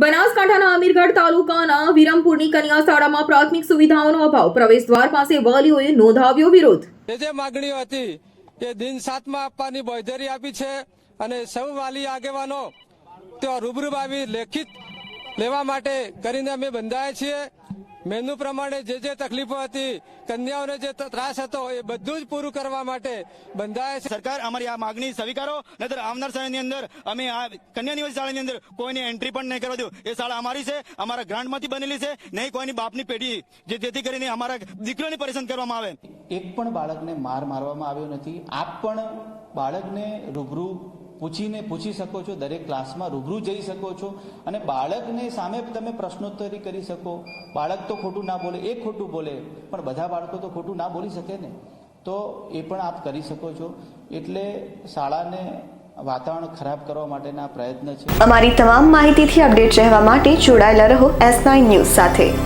બનાસકાંઠાના અમીરગઢ તાલુકાના વિરમપુરની કન્યા શાળામાં પ્રાથમિક સુવિધાઓનો અભાવ. પ્રવેશ દ્વાર પાસે વાલીઓએ નોંધાવ્યો વિરોધ. જે જે માગણીઓ હતી તે દિન સાતમાં આપવાની બોયધરી આપી છે અને સૌ વાલી આગેવાનો તેઓ રૂબરૂ આવી લેખિત લેવા માટે કરીને અમે બંધાયા છીએ. મેનુ પ્રમાણે જે જે તકલીફો હતી કન્યાઓને જે ત્રાસ હતો એ બધું જ પૂરું કરવા માટે બંધાયા છે. સરકાર અમારી આ માગણી સ્વીકારો નહીતર આવનાર સમયની અંદર અમે આ કન્યા નિવાસી શાળાની અંદર કોઈને એન્ટ્રી પણ નહીં કરવા દો એ શાળા અમારી છે અમારા ગ્રાન્ટમાંથી બનેલી છે નહીં કોઈની બાપની પેઢી જે જેથી કરીને અમારા દીકરોને પરેશાન કરવામાં આવે. એક પણ બાળકને માર મારવામાં આવ્યો નથી. આપ પણ બાળકને રૂબરૂ પૂછીને પૂછી શકો છો, દરેક ક્લાસમાં રૂબરૂ જઈ શકો છો અને બાળકને સામે તમે પ્રશ્નોત્તરી કરી શકો. બાળક તો ખોટું ના બોલે, એ ખોટું બોલે, પણ બધા બાળકો તો ખોટું ના બોલી શકે ને. તો એ પણ આપ કરી શકો છો. એટલે શાળાને વાતાવરણ ખરાબ કરવા માટેના પ્રયત્ન છે. અમારી તમામ માહિતીથી અપડેટ રહેવા માટે જોડાયેલા રહો એસ ન્યૂઝ સાથે.